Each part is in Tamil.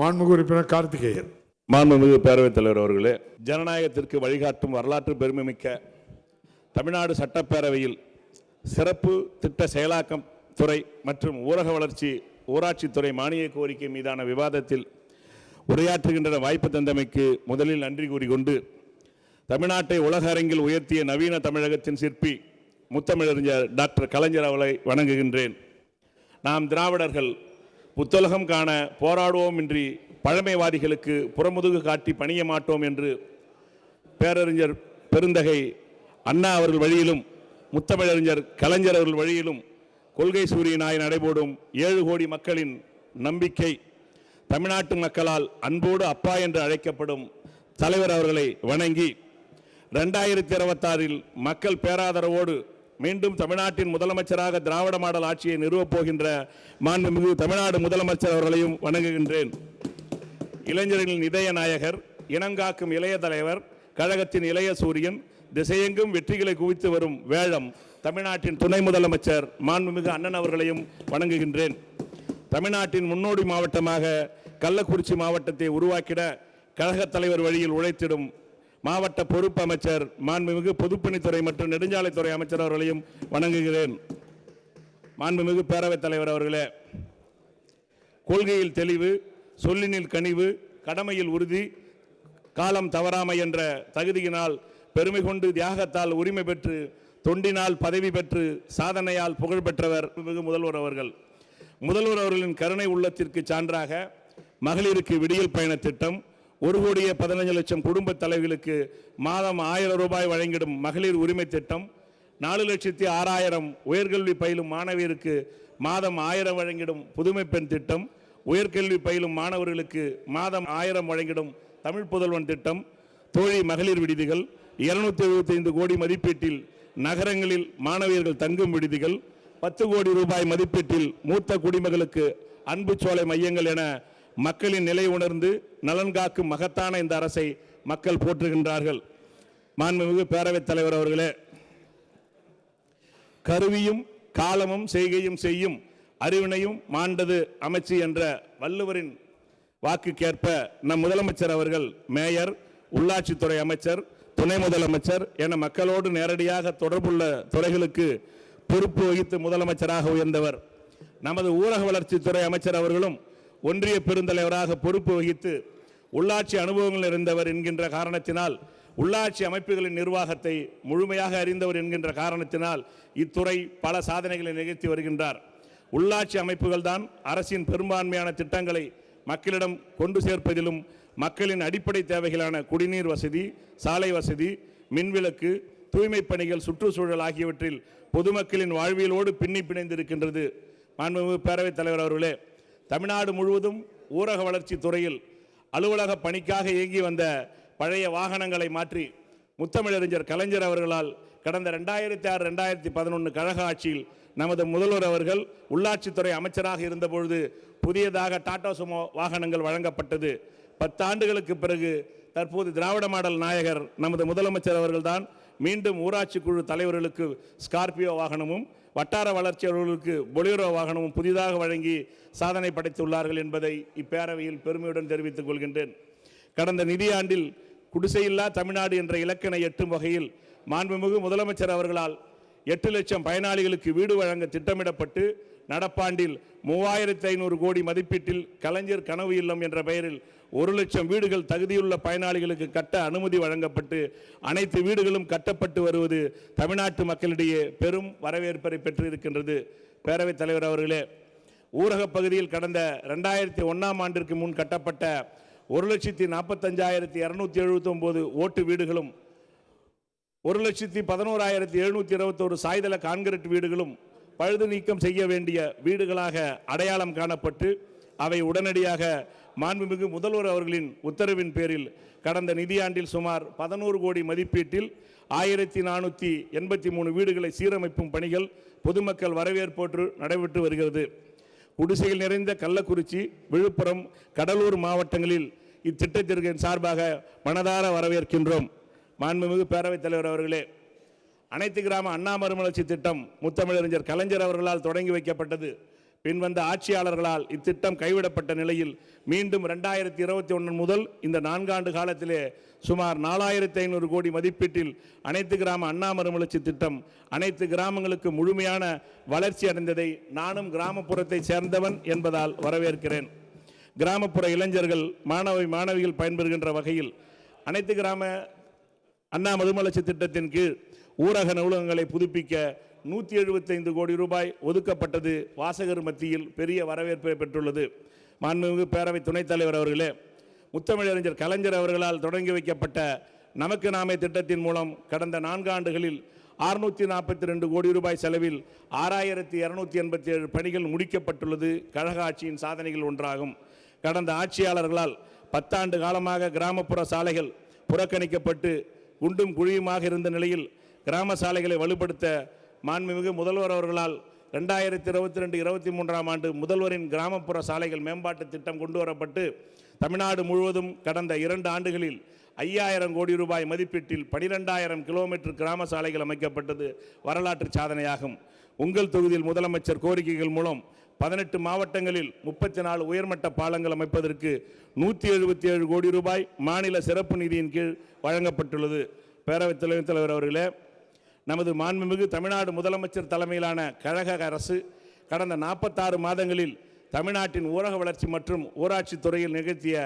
மாண்புமிகு உறுப்பினர் கார்த்திகேயன். மாண்புமிகு பேரவைத் தலைவர் அவர்களே ஜனநாயகத்திற்கு வழிகாட்டும் வரலாற்று பெருமைமிக்க தமிழ்நாடு சட்டப்பேரவையில் சிறப்பு திட்ட செயலாக்கம் துறை மற்றும் ஊரக வளர்ச்சி ஊராட்சித்துறை மானிய கோரிக்கை மீதான விவாதத்தில் உரையாற்றுகின்ற வாய்ப்பு தந்தமைக்கு முதலில் நன்றி கூறிக்கொண்டு தமிழ்நாட்டை உலக அரங்கில் உயர்த்திய நவீன தமிழகத்தின் சிற்பி முத்தமிழறிஞர் டாக்டர் கலைஞர் அவளை வணங்குகின்றேன். நாம் திராவிடர்கள் புத்தலகம் காண போராடுவோம் இன்றி பழமைவாதிகளுக்கு புறமுதுகு காட்டி பணிய மாட்டோம் என்று பேரறிஞர் பெருந்தகை அண்ணா அவர்கள் வழியிலும் முத்தமிழறிஞர் கலைஞர் அவர்கள் வழியிலும் கொள்கை சூரியனாய் நடைபோடும் ஏழு கோடி மக்களின் நம்பிக்கை தமிழ்நாட்டு மக்களால் அன்போடு அப்பா என்று அழைக்கப்படும் தலைவர் அவர்களை வணங்கி ரெண்டாயிரத்தி இருபத்தாறில் மக்கள் பேராதரவோடு மீண்டும் தமிழ்நாட்டின் முதலமைச்சராக திராவிட மாடல் ஆட்சியை நிறுவப் போகின்ற மாண்புமிகு தமிழ்நாடு முதலமைச்சர் அவர்களையும் வணங்குகின்றேன். இளைஞர்களின் இதய நாயகர் இனங்காக்கும் இளைய தலைவர் கழகத்தின் இளைய சூரியன் திசையெங்கும் வெற்றிகளை குவித்து வரும் வேழம் தமிழ்நாட்டின் துணை முதலமைச்சர் மாண்புமிகு அண்ணன் அவர்களையும் வணங்குகின்றேன். தமிழ்நாட்டின் முன்னோடி மாவட்டமாக கள்ளக்குறிச்சி மாவட்டத்தை உருவாக்கிட கழகத் தலைவர் வழியில் உழைத்திடும் மாவட்ட பொறுப்பு அமைச்சர் மாண்புமிகு பொதுப்பணித்துறை மற்றும் நெடுஞ்சாலைத்துறை அமைச்சர் அவர்களையும் வணங்குகிறேன். மாண்புமிகு பேரவைத் தலைவர் அவர்களே கொள்கையில் தெளிவு சொல்லினில் கனிவு கடமையில் உறுதி காலம் தவறாமை என்ற தகுதியினால் பெருமை கொண்டு தியாகத்தால் உரிமை பெற்று தொண்டினால் பதவி பெற்று சாதனையால் புகழ் பெற்றவர் மிகு முதல்வர் அவர்கள். முதல்வர் அவர்களின் கருணை உள்ளத்திற்கு சான்றாக மகளிருக்கு விடியல் பயண திட்டம் ஒரு கோடியே பதினஞ்சு லட்சம் குடும்ப தலைவிகளுக்கு மாதம் ஆயிரம் ரூபாய் வழங்கிடும் மகளிர் உரிமை திட்டம் நாலு லட்சத்தி ஆறாயிரம் உயர்கல்வி பயிலும் மாணவியருக்கு மாதம் ஆயிரம் வழங்கிடும் புதுமை பெண் திட்டம் உயர்கல்வி பயிலும் மாணவர்களுக்கு மாதம் ஆயிரம் வழங்கிடும் தமிழ் புதல்வன் திட்டம் தோழி மகளிர் விடுதிகள் இருநூத்தி எழுபத்தைந்து கோடி மதிப்பீட்டில் நகரங்களில் மாணவியர்கள் தங்கும் விடுதிகள் பத்து கோடி ரூபாய் மதிப்பீட்டில் மூத்த குடிமகளுக்கு அன்பு சோலை மையங்கள் என மக்களின் நிலை உணர்ந்து நலன் காக்கும் மகத்தான இந்த அரசை மக்கள் போற்றுகின்றார்கள். மாண்புமிகு பேரவைத் தலைவர் அவர்களே கருவியும் காலமும் செய்கையும் செய்யும் அறிவினையும் மாண்டது அமைச்சு என்ற வள்ளுவரின் வாக்குக்கேற்ப நம் முதலமைச்சர் அவர்கள் மேயர் உள்ளாட்சித்துறை அமைச்சர் துணை முதலமைச்சர் என மக்களோடு நேரடியாக தொடர்புள்ள துறைகளுக்கு பொறுப்பு வகித்து முதலமைச்சராக உயர்ந்தவர். நமது ஊரக வளர்ச்சித்துறை அமைச்சர் அவர்களும் ஒன்றிய பெருந்தலைவராக பொறுப்பு வகித்து உள்ளாட்சி அனுபவங்கள் இருந்தவர் என்கின்ற காரணத்தினால் உள்ளாட்சி அமைப்புகளின் நிர்வாகத்தை முழுமையாக அறிந்தவர் என்கின்ற காரணத்தினால் இத்துறை பல சாதனைகளை நிகழ்த்தி வருகின்றார். உள்ளாட்சி அமைப்புகள் தான் அரசின் பெரும்பான்மையான திட்டங்களை மக்களிடம் கொண்டு சேர்ப்பதிலும் மக்களின் அடிப்படை தேவைகளான குடிநீர் வசதி சாலை வசதி மின்விளக்கு தூய்மை பணிகள் சுற்றுச்சூழல் ஆகியவற்றில் பொதுமக்களின் வாழ்வியலோடு பின்னி பிணைந்திருக்கின்றது. மாண்புமிகு பேரவைத் தலைவர் அவர்களே தமிழ்நாடு முழுவதும் ஊரக வளர்ச்சி துறையில் அலுவலக பணிக்காக இயங்கி வந்த பழைய வாகனங்களை மாற்றி முத்தமிழறிஞர் கலைஞர் அவர்களால் கடந்த ரெண்டாயிரத்தி ஆறு ரெண்டாயிரத்தி பதினொன்று கழக ஆட்சியில் நமது முதல்வர் அவர்கள் உள்ளாட்சித்துறை அமைச்சராக இருந்தபொழுது புதியதாக டாடா சுமோ வாகனங்கள் வழங்கப்பட்டது. பத்தாண்டுகளுக்கு பிறகு தற்போது திராவிட மாடல் நாயகர் நமது முதலமைச்சர் அவர்கள்தான் மீண்டும் ஊராட்சி குழு தலைவர்களுக்கு ஸ்கார்பியோ வாகனமும் வட்டார வளர்ச்சி அலுவலர்களுக்கு பொலிரோ வாகனமும் புதிதாக வழங்கி சாதனை படைத்துள்ளார்கள் என்பதை இப்பேரவையில் பெருமையுடன் தெரிவித்துக் கொள்கின்றேன். கடந்த நிதியாண்டில் குடிசையில்லா தமிழ்நாடு என்ற இலக்கினை எட்டும் வகையில் மாண்புமிகு முதலமைச்சர் அவர்களால் எட்டு லட்சம் பயனாளிகளுக்கு வீடு வழங்க திட்டமிடப்பட்டு நடப்பாண்டில் மூவாயிரத்தி ஐநூறு கோடி மதிப்பீட்டில் கலைஞர் கனவு இல்லம் என்ற பெயரில் ஒரு லட்சம் வீடுகள் தகுதியுள்ள பயனாளிகளுக்கு கட்ட அனுமதி வழங்கப்பட்டு அனைத்து வீடுகளும் கட்டப்பட்டு வருவது தமிழ்நாட்டு மக்களிடையே பெரும் வரவேற்பை பெற்றிருக்கின்றது. பேரவைத் தலைவர் அவர்களே ஊரகப் பகுதியில் கடந்த ரெண்டாயிரத்தி ஒன்றாம் ஆண்டிற்கு முன் கட்டப்பட்ட ஒரு லட்சத்தி நாற்பத்தஞ்சாயிரத்தி இரநூத்தி எழுபத்தொம்போது ஓட்டு வீடுகளும் ஒரு லட்சத்தி பதினோராயிரத்தி எழுநூற்றி இருபத்தோரு சாய்தள கான்கிரீட் வீடுகளும் பழுது நீக்கம் செய்ய வேண்டிய வீடுகளாக அடையாளம் காணப்பட்டு அவை உடனடியாக மாண்புமிகு முதல்வர் அவர்களின் உத்தரவின் பேரில் கடந்த நிதியாண்டில் சுமார் பதினோரு கோடி மதிப்பீட்டில் ஆயிரத்தி நானூற்றி எண்பத்தி மூணு வீடுகளை சீரமைப்பும் பணிகள் பொதுமக்கள் வரவேற்போற்று நடைபெற்று வருகிறது. குடிசையில் நிறைந்த கள்ளக்குறிச்சி விழுப்புரம் கடலூர் மாவட்டங்களில் இத்திட்டத்திற்கு சார்பாக மனதார வரவேற்கின்றோம். மாண்புமிகு பேரவைத் தலைவர் அவர்களே அனைத்து கிராம அண்ணா மறுமலர்ச்சி திட்டம் முத்தமிழறிஞர் கலைஞர் அவர்களால் தொடங்கி வைக்கப்பட்டது. பின்வந்த ஆட்சியாளர்களால் இத்திட்டம் கைவிடப்பட்ட நிலையில் மீண்டும் ரெண்டாயிரத்தி இருபத்தி ஒன்று முதல் இந்த நான்காண்டு காலத்திலே சுமார் நாலாயிரத்தி ஐநூறு கோடி மதிப்பீட்டில் அனைத்து கிராம அண்ணா மறுமலர்ச்சி திட்டம் அனைத்து கிராமங்களுக்கு முழுமையான வளர்ச்சி அடைந்ததை நானும் கிராமப்புறத்தை சேர்ந்தவன் என்பதால் வரவேற்கிறேன். கிராமப்புற இளைஞர்கள் மாணவி மாணவிகள் பயன்பெறுகின்ற வகையில் அனைத்து கிராம அண்ணா மறுமலர்ச்சி திட்டத்தின் கீழ் ஊரக நூலகங்களை புதுப்பிக்க நூற்றி எழுபத்தைந்து கோடி ரூபாய் ஒதுக்கப்பட்டது வாசகர் மத்தியில் பெரிய வரவேற்பை பெற்றுள்ளது. மாண்புமிகு பேரவை துணைத் தலைவர் அவர்களே முத்தமிழறிஞர் கலைஞர் அவர்களால் தொடங்கி வைக்கப்பட்ட நமக்கு நாமே திட்டத்தின் மூலம் கடந்த நான்கு ஆண்டுகளில் அறுநூற்றி நாற்பத்தி ரெண்டு கோடி ரூபாய் செலவில் ஆறாயிரத்தி இரநூத்தி எண்பத்தி ஏழு பணிகள் முடிக்கப்பட்டுள்ளது. கழக ஆட்சியின் சாதனைகள் ஒன்றாகும். கடந்த ஆட்சியாளர்களால் பத்தாண்டு காலமாக கிராமப்புற சாலைகள் புறக்கணிக்கப்பட்டு குண்டும் குழியுமாக இருந்த நிலையில் கிராம சாலைகளை வலுப்படுத்த மாண்புமிகு முதல்வர் அவர்களால் ரெண்டாயிரத்தி இருபத்தி ரெண்டு இருபத்தி மூன்றாம் ஆண்டு முதல்வரின் கிராமப்புற சாலைகள் மேம்பாட்டு திட்டம் கொண்டு வரப்பட்டு தமிழ்நாடு முழுவதும் கடந்த இரண்டு ஆண்டுகளில் ஐயாயிரம் கோடி ரூபாய் மதிப்பீட்டில் பனிரெண்டாயிரம் கிலோமீட்டர் கிராம சாலைகள் அமைக்கப்பட்டது வரலாற்று சாதனையாகும். உங்கள் தொகுதியில் முதலமைச்சர் கோரிக்கைகள் மூலம் பதினெட்டு மாவட்டங்களில் முப்பத்தி நாலு உயர்மட்ட பாலங்கள் அமைப்பதற்கு நூற்றி எழுபத்தி ஏழு கோடி ரூபாய் மாநில சிறப்பு நிதியின் கீழ் வழங்கப்பட்டுள்ளது. பேரவைத் தலைவர் தலைவர் அவர்களே நமது மாண்புமிகு தமிழ்நாடு முதலமைச்சர் தலைமையிலான கழக அரசு கடந்த நாற்பத்தாறு மாதங்களில் தமிழ்நாட்டின் ஊரக வளர்ச்சி மற்றும் ஊராட்சி துறையில் நிகழ்த்திய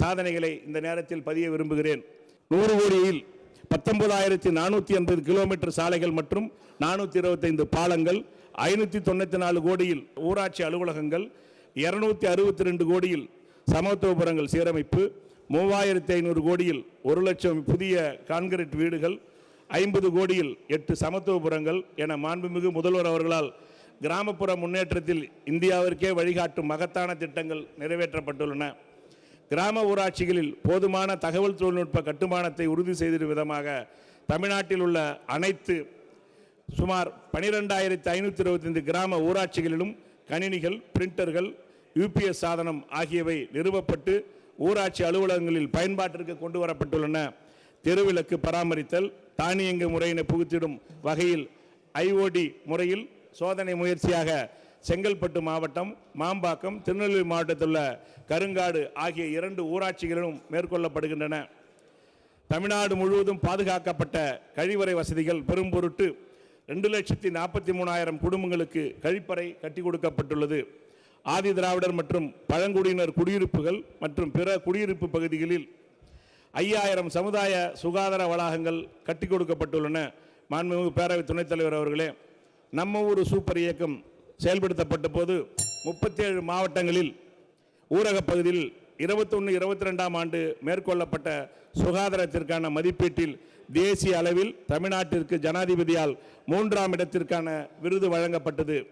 சாதனைகளை இந்த நேரத்தில் பதிய விரும்புகிறேன். நூறு கோடியில் பத்தொன்பதாயிரத்தி நானூற்றி ஐம்பது கிலோமீட்டர் சாலைகள் மற்றும் நானூற்றி இருபத்தைந்து பாலங்கள் ஐநூற்றி தொண்ணூற்றி நாலு கோடியில் ஊராட்சி அலுவலகங்கள் இரநூத்தி அறுபத்தி ரெண்டு கோடியில் சமத்துவபுரங்கள் சீரமைப்பு மூவாயிரத்தி ஐநூறு கோடியில் ஒரு லட்சம் புதிய கான்கிரீட் வீடுகள் ஐம்பது கோடியில் எட்டு சமத்துவபுரங்கள் என மாண்புமிகு முதல்வர் அவர்களால் கிராமப்புற முன்னேற்றத்தில் இந்தியாவிற்கே வழிகாட்டும் மகத்தான திட்டங்கள் நிறைவேற்றப்பட்டுள்ளன. கிராம ஊராட்சிகளில் போதுமான தகவல் தொழில்நுட்ப கட்டுமானத்தை உறுதி செய்திடும் விதமாக தமிழ்நாட்டில் உள்ள அனைத்து சுமார் பனிரெண்டாயிரத்தி ஐநூற்றி இருபத்தைந்து கிராம ஊராட்சிகளிலும் கணினிகள் பிரிண்டர்கள் யூபிஎஸ் சாதனம் ஆகியவை நிறுவப்பட்டு ஊராட்சி அலுவலகங்களில் பயன்பாட்டிற்கு கொண்டு வரப்பட்டுள்ளன. தெருவிளக்கு பராமரித்தல் தானியங்கு முறையினை புகுத்திடும் வகையில் ஐஓடி முறையில் சோதனை முயற்சியாக செங்கல்பட்டு மாவட்டம் மாம்பாக்கம் திருநெல்வேலி மாவட்டத்தில் உள்ள கருங்காடு ஆகிய இரண்டு ஊராட்சிகளிலும் மேற்கொள்ளப்படுகின்றன. தமிழ்நாடு முழுவதும் பாதுகாக்கப்பட்ட கழிவறை வசதிகள் பெரும் பொருட்டு ரெண்டு லட்சத்தி நாற்பத்தி மூணாயிரம் குடும்பங்களுக்கு கழிப்பறை கட்டி கொடுக்கப்பட்டுள்ளது. ஆதி திராவிடர் மற்றும் பழங்குடியினர் குடியிருப்புகள் மற்றும் பிற குடியிருப்பு பகுதிகளில் ஐயாயிரம் சமுதாய சுகாதார வளாகங்கள் கட்டி கொடுக்கப்பட்டுள்ளன. மாண்புமிகு பேரவை துணைத் தலைவர் அவர்களே நம்ம ஊர் சூப்பர் இயக்கம் செயல்படுத்தப்பட்ட போது முப்பத்தேழு மாவட்டங்களில் ஊரகப் பகுதியில் இருபத்தொன்று இருபத்தி ரெண்டாம் ஆண்டு மேற்கொள்ளப்பட்ட சுகாதாரத்திற்கான மதிப்பீட்டில் தேசிய அளவில் தமிழ்நாட்டிற்கு ஜனாதிபதியால் மூன்றாம் இடத்திற்கான விருது வழங்கப்பட்டது.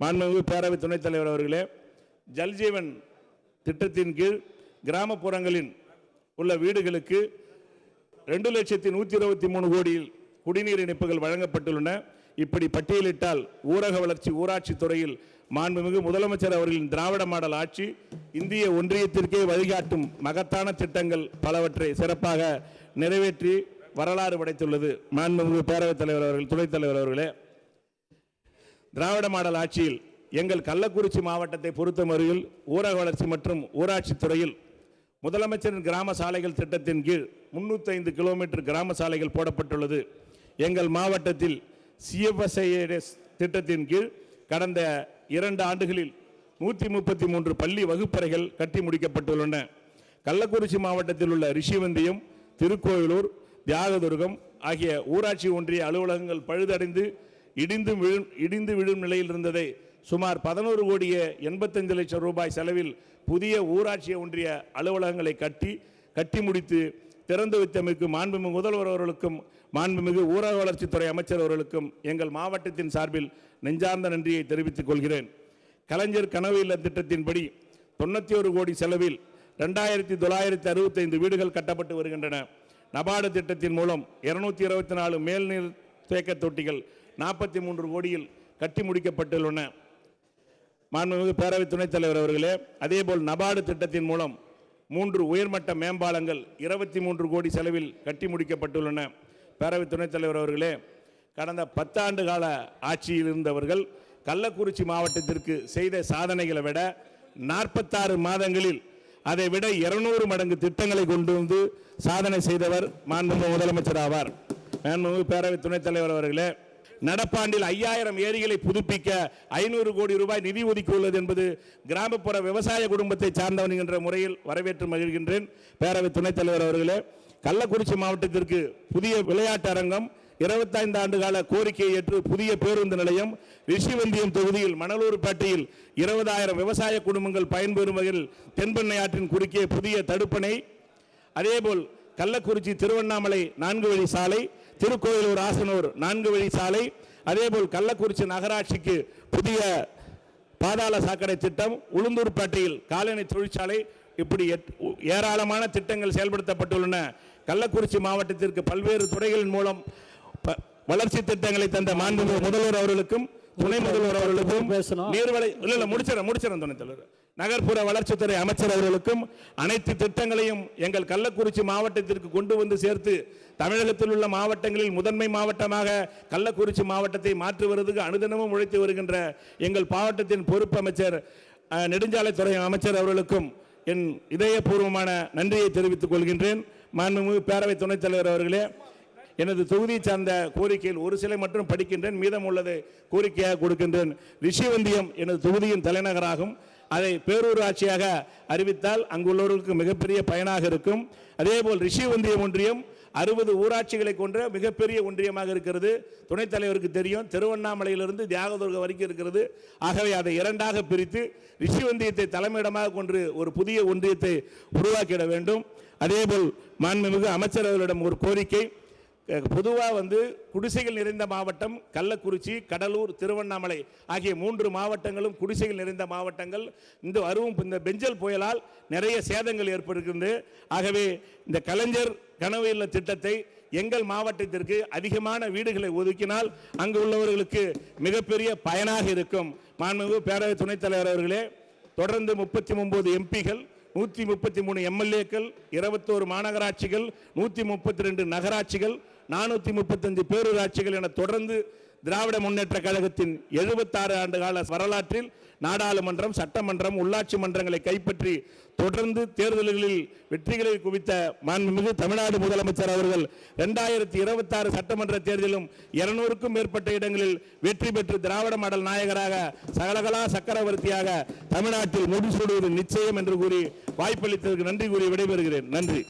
மாண்புமிகு பேரவை துணைத் தலைவர் அவர்களே ஜல்ஜீவன் திட்டத்தின் கீழ் கிராமப்புறங்களின் உள்ள வீடுகளுக்கு ரெண்டு லட்சத்தி நூற்றி இருபத்தி மூணு கோடியில் குடிநீர் இணைப்புகள் வழங்கப்பட்டுள்ளன. இப்படி பட்டியலிட்டால் ஊரக வளர்ச்சி ஊராட்சி துறையில் மாண்புமிகு முதலமைச்சர் அவர்களின் திராவிட மாடல் ஆட்சி இந்திய ஒன்றியத்திற்கே வழிகாட்டும் மகத்தான திட்டங்கள் பலவற்றை சிறப்பாக நிறைவேற்றி வரலாறு படைத்துள்ளது. மாண்புமிகு பேரவைத் தலைவர் அவர்கள் துணைத் தலைவர் அவர்களே. திராவிட மாடல் ஆட்சியில் எங்கள் கள்ளக்குறிச்சி மாவட்டத்தை பொறுத்தமறையில் ஊரக வளர்ச்சி மற்றும் ஊராட்சி துறையில் முதலமைச்சரின் கிராம சாலைகள் திட்டத்தின் கீழ் 305 கிலோமீட்டர் கிராம சாலைகள் போடப்பட்டுள்ளது. எங்கள் மாவட்டத்தில் சிஎஃப்எஸ்ஐஎஸ் திட்டத்தின் கீழ் கடந்த இரண்டு ஆண்டுகளில் நூற்றி முப்பத்தி மூன்று பள்ளி வகுப்பறைகள் கட்டி முடிக்கப்பட்டுள்ளன. கள்ளக்குறிச்சி மாவட்டத்தில் உள்ள ரிஷிவந்தியம் திருக்கோயிலூர் தியாகதுர்கம் ஆகிய ஊராட்சி ஒன்றிய அலுவலகங்கள் பழுதடைந்து இடிந்து விழும் இடிந்து விழும் நிலையில் இருந்ததை சுமார் பதினோரு கோடியே எண்பத்தஞ்சு லட்சம் ரூபாய் செலவில் புதிய ஊராட்சி ஒன்றிய அலுவலகங்களை கட்டி கட்டி முடித்து திறந்து வைத்தமைக்கு மாண்புமிகு முதல்வர் அவர்களுக்கும் மாண்புமிகு ஊரக வளர்ச்சித்துறை அமைச்சர் அவர்களுக்கும் எங்கள் மாவட்டத்தின் சார்பில் நெஞ்சார்ந்த நன்றியை தெரிவித்துக் கொள்கிறேன். கலைஞர் கனவு இல்ல திட்டத்தின்படி தொண்ணூற்றி ஒரு கோடி செலவில் ரெண்டாயிரத்தி தொள்ளாயிரத்தி அறுபத்தைந்து வீடுகள் கட்டப்பட்டு வருகின்றன. நபார்டு திட்டத்தின் மூலம் இருநூத்தி இருபத்தி நாலு மேல்நீர் தேக்க தொட்டிகள் நாற்பத்தி மூன்று கோடியில் கட்டி முடிக்கப்பட்டுள்ளன. மாண்புமிகு பேரவை துணைத் தலைவர் அவர்களே அதேபோல் நபார்டு திட்டத்தின் மூலம் மூன்று உயர்மட்ட மேம்பாலங்கள் இருபத்தி மூன்று கோடி செலவில் கட்டி முடிக்கப்பட்டுள்ளன. பேரவை துணைத் தலைவர் அவர்களே கடந்த பத்தாண்டு கால ஆட்சியில் இருந்தவர்கள் கள்ளக்குறிச்சி மாவட்டத்திற்கு செய்த சாதனைகளை விட நாற்பத்தாறு மாதங்களில் அதை விட இருநூறு மடங்கு திட்டங்களை கொண்டு வந்து சாதனை செய்தவர் மாண்புமிகு முதலமைச்சர் ஆவார். மாண்புமிகு பேரவை துணைத் தலைவர் அவர்களே நடப்பாண்டில் ஐயாயிரம் ஏரிகளை புதுப்பிக்க ஐநூறு கோடி ரூபாய் நிதி ஒதுக்கியுள்ளது என்பது கிராமப்புற விவசாய குடும்பத்தை சார்ந்தவன் என்ற முறையில் வரவேற்று மகிழ்கின்றேன். பேரவை துணைத் தலைவர் அவர்களே கள்ளக்குறிச்சி மாவட்டத்திற்கு புதிய விளையாட்டு அரங்கம் இருபத்தைந்து ஆண்டு கால கோரிக்கையை ஏற்று புதிய பேருந்து நிலையம் ரிஷிவந்தியம் தொகுதியில் மணலூர்பேட்டையில் இருபதாயிரம் விவசாய குடும்பங்கள் பயன்பெறும் வகையில் தென்பெண்ணை ஆற்றின் குறுக்கே புதிய தடுப்பணை. அதேபோல் கள்ளக்குறிச்சி திருவண்ணாமலை நான்கு வழி சாலை திருக்கோயிலூர் ஆசனூர் நான்கு வழி சாலை அதேபோல் கள்ளக்குறிச்சி நகராட்சிக்கு புதிய பாதாள சாக்கடை திட்டம் உளுந்தூர்பேட்டையில் காலனி தொழிற்சாலை இப்படி எட்- ஏராளமான திட்டங்கள் செயல்படுத்தப்பட்டுள்ளன. கள்ளக்குறிச்சி மாவட்டத்திற்கு பல்வேறு துறைகளின் மூலம் வளர்ச்சி திட்டங்களை தந்த மாண்புமிகு முதல்வர் அவர்களுக்கும் துணை முதல்வர் அவர்களுக்கும் பேசணும். நீர்வளை இல்ல இல்ல முடிச்சிடறேன் முடிச்சிடறேன் துணைத் தலைவர் நகர்ப்புற வளர்ச்சித்துறை அமைச்சர் அவர்களுக்கும் அனைத்து திட்டங்களையும் எங்கள் கள்ளக்குறிச்சி மாவட்டத்திற்கு கொண்டு வந்து சேர்த்து தமிழகத்தில் உள்ள மாவட்டங்களில் முதன்மை மாவட்டமாக கள்ளக்குறிச்சி மாவட்டத்தை மாற்றுவதற்கு அனுதினமும் உழைத்து வருகின்ற எங்கள் மாவட்டத்தின் பொறுப்பு அமைச்சர் நெடுஞ்சாலைத்துறை அமைச்சர் அவர்களுக்கும் என் இதயபூர்வமான நன்றியை தெரிவித்துக் கொள்கின்றேன் மாண்புமிகு பேரவை துணைத் தலைவர் அவர்களே எனது தொகுதியை சார்ந்த கோரிக்கையில் ஒரு சிலை மட்டும் படிக்கின்றேன் மீதம் கோரிக்கையாக கொடுக்கின்றேன். ரிஷிவந்தியம் எனது தொகுதியின் தலைநகராகும். அதை பேரூராட்சியாக அறிவித்தால் அங்குள்ளவர்களுக்கு மிகப்பெரிய பயனாக இருக்கும். அதேபோல் ரிஷிவந்தியம் ஒன்றியம் அறுபது ஊராட்சிகளை கொண்ட மிகப்பெரிய ஒன்றியமாக இருக்கிறது. துணைத் தலைவருக்கு தெரியும். திருவண்ணாமலையிலிருந்து தியாகதுர்கம் வரைக்கும் இருக்கிறது. ஆகவே அதை இரண்டாக பிரித்து ரிஷிவந்தியத்தை தலைமையிடமாக கொண்டு ஒரு புதிய ஒன்றியத்தை உருவாக்கிட வேண்டும். அதேபோல் மாண்புமிகு அமைச்சரவர்களிடம் ஒரு கோரிக்கை. பொதுவாக வந்து குடிசைகள் நிறைந்த மாவட்டம் கள்ளக்குறிச்சி கடலூர் திருவண்ணாமலை ஆகிய மூன்று மாவட்டங்களும் குடிசைகள் நிறைந்த மாவட்டங்கள். இந்த அருவும் இந்த பெஞ்சல் புயலால் நிறைய சேதங்கள் ஏற்படுகின்றது ஆகவே இந்த கலைஞர் கனவு இல்ல திட்டத்தை எங்கள் மாவட்டத்திற்கு அதிகமான வீடுகளை ஒதுக்கினால் அங்கு உள்ளவர்களுக்கு மிகப்பெரிய பயனாக இருக்கும். மாண்புமிகு பேரவை துணைத் தலைவர் அவர்களே தொடர்ந்து முப்பத்தி ஒன்பது எம்பிகள் நூற்றி முப்பத்தி மூணு எம்எல்ஏக்கள் இருபத்தோரு மாநகராட்சிகள் நூற்றி முப்பத்தி ரெண்டு நகராட்சிகள் நானூற்றி முப்பத்தஞ்சு பேரூராட்சிகள் என தொடர்ந்து திராவிட முன்னேற்ற கழகத்தின் எழுபத்தாறு ஆண்டு கால வரலாற்றில் நாடாளுமன்றம் சட்டமன்றம் உள்ளாட்சி மன்றங்களை கைப்பற்றி தொடர்ந்து தேர்தல்களில் வெற்றிகளை குவித்த மாண்புமிகு தமிழ்நாடு முதலமைச்சர் அவர்கள் இரண்டாயிரத்தி இருபத்தாறு சட்டமன்ற தேர்தலிலும் இருநூறுக்கும் மேற்பட்ட இடங்களில் வெற்றி பெற்று திராவிட மாடல் நாயகராக சகலகலா சக்கரவர்த்தியாக தமிழ்நாட்டில் முடிசூடுவது நிச்சயம் என்று கூறி வாய்ப்பளித்ததற்கு நன்றி கூறி விடைபெறுகிறேன். நன்றி.